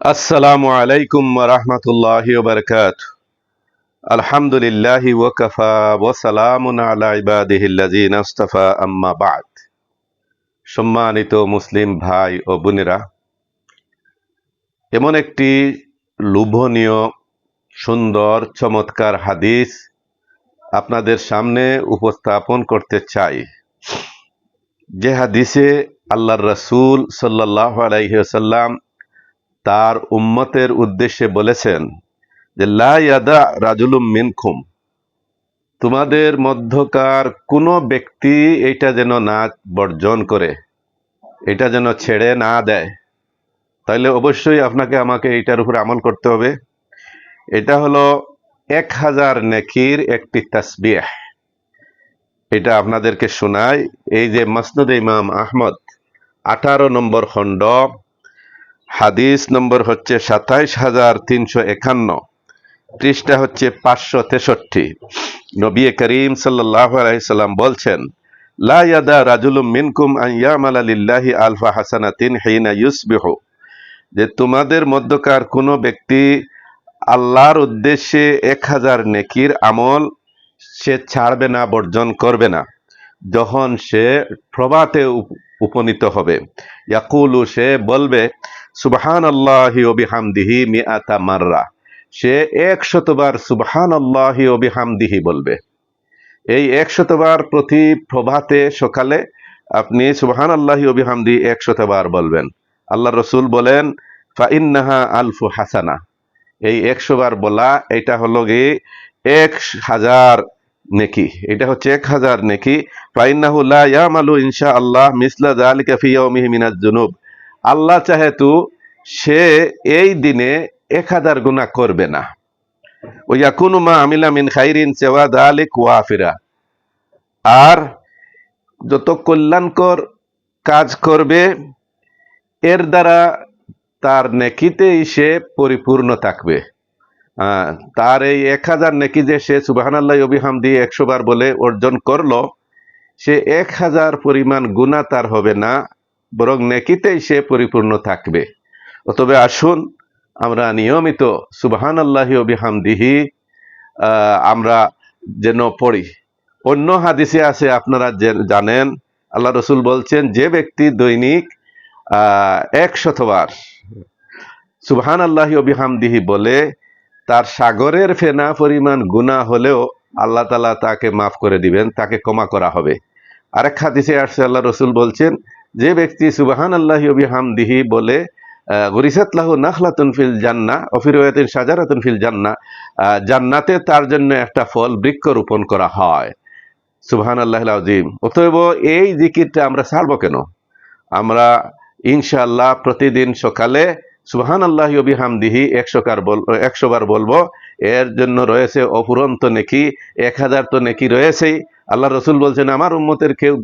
আসসালামু আলাইকুম রহমতুল্লাহি ওবরকাত আলহামদুলিল্লাহ ওয়াকাফা ওয়াসালামুন আলা সম্মানিত মুসলিম ভাই ও বোনেরা, এমন একটি লোভনীয়, সুন্দর, চমৎকার হাদিস আপনাদের সামনে উপস্থাপন করতে চাই। যে হাদিসে আল্লাহর রসুল সাল্লাহ আলাইসাল্লাম তার উম্মতের উদ্দেশ্যে বলেছেন যে, লা ইয়াদা রাজুলুম মিনকুম। তোমাদের মধ্যকার কোনো ব্যক্তি এটা যেন না বর্জন করে, এটা যেন ছেড়ে না দেয়। তাহলে অবশ্যই আপনাকে আমাকে এটার উপর আমল করতে হবে। এটা হলো এক হাজার নেকির একটি তাসবিহ। এটা আপনাদেরকে শোনায় এই যে মাসনুদ ইমাম আহমদ, আঠারো নম্বর খণ্ড হাদিস নম্বর হচ্ছে সাতাইশ হাজার তিনশো একান্ন, পৃষ্ঠা হচ্ছে পাঁচশো তেষট্টি। নবী করিম সাল্লাহ আলাইসাল্লাম বলছেন, লা ইয়াদা রাজুলুম মিনকুম আইয়ামাল আলিল্লাহি আলফা হাসানাতিন হিনা ইউসবিহু। যে তোমাদের মধ্যকার কোনো ব্যক্তি আল্লাহর উদ্দেশ্যে এক হাজার নেকির আমল সে ছাড়বে না, বর্জন করবে না, যখন সে প্রভাতে উপ- উপনীত হবে। ইয়াকুলু, সে বলবে সুবহান আল্লাহি অবিহামদিহি মিআতা মাররা। সে একশতবার সুবহান আল্লাহি অবিহামদিহি বলবে। এই একশতবার প্রতি প্রভাতে সকালে আপনি সুবহান আল্লাহি অবিহামদি একশতবার বলবেন। আল্লাহ রসুল বলেন, ফাইন্নাহা আলফু হাসানা। এই একশো বার বলা, এটা হলো গিয়ে এক হাজার নেকি। এটা হচ্ছে এক হাজার নেকি। ফাইন্নাহু লা ইয়ামালু ইনশা আল্লাহ মিসলা যালিকা ফি ইয়াউমিহি মিনাজ জুনুব আল্লাহ চাহেতু সে এই দিনে এক হাজার গুণা করবে না। ও ইয়াকুনু মা আমিলা মিন খাইরিন সেওয়া দালিক ওয়াফিরা। আর যত কল্যাণকর কাজ করবে, এর দ্বারা তার নেকিতেই সে পরিপূর্ণ থাকবে। তার এই এক হাজার নেকি যে সে সুবাহান আল্লাহ অবিহাম দিয়ে একশো বার বলে অর্জন করল, সে এক হাজার পরিমাণ গুণা তার হবে না। বরং নেকিতেই সে পরিপূর্ণ থাকবে। অতবে আসুন, আমরা নিয়মিত সুবাহান আল্লাহি অবিহামদিহি আমরা যেন পড়ি। অন্য হাদিসে আছে, আপনারা যে- জানেন, আল্লাহ রসুল বলছেন, যে ব্যক্তি দৈনিক এক শতবার সুবহান আল্লাহি অবিহামদিহি বলে, তার সাগরের ফেনা পরিমাণ গুণা হলেও আল্লাহ তালা তাকে মাফ করে দিবেন, তাকে ক্ষমা করা হবে। আরেক হাদিসে আসছে, আল্লাহ রসুল বলছেন যে ব্যক্তি সুবাহান আল্লাহি অবিহামদিহি বলে গরিসাত লাহু নাখলাতুন ফিল জান্না অফিরওয়াতিন সাজারাতুন ফিল জান্না জান্নাতে তার জন্য একটা ফল বৃক্ষ রোপণ করা হয়। সুবহান আল্লাহ আজিম অতএব এই জিকিরটা আমরা ছাড়বো কেন? আমরা ইনশাআল্লাহ প্রতিদিন সকালে সুবহান আল্লাহ অবিহামদিহি একশো কার বল, একশো বার বলব, এর জন্য রয়েছে অপুরন্ত নেকি, এক হাজার তো নেকি রয়েছেই। আল্লাহ রসুল বলছেন, আমার উম্মতের কেউ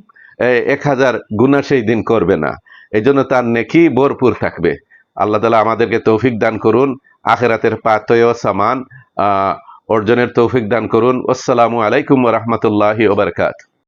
এক হাজার গুণা সেই দিন করবে না। এই জন্য তার নেকি ভরপুর থাকবে। আল্লাহ তালা আমাদেরকে তৌফিক দান করুন। আখেরাতের পাতয় সামান অর্জনের তৌফিক দান করুন। আসসালামু আলাইকুম রহমতুল্লাহি ওবরকাত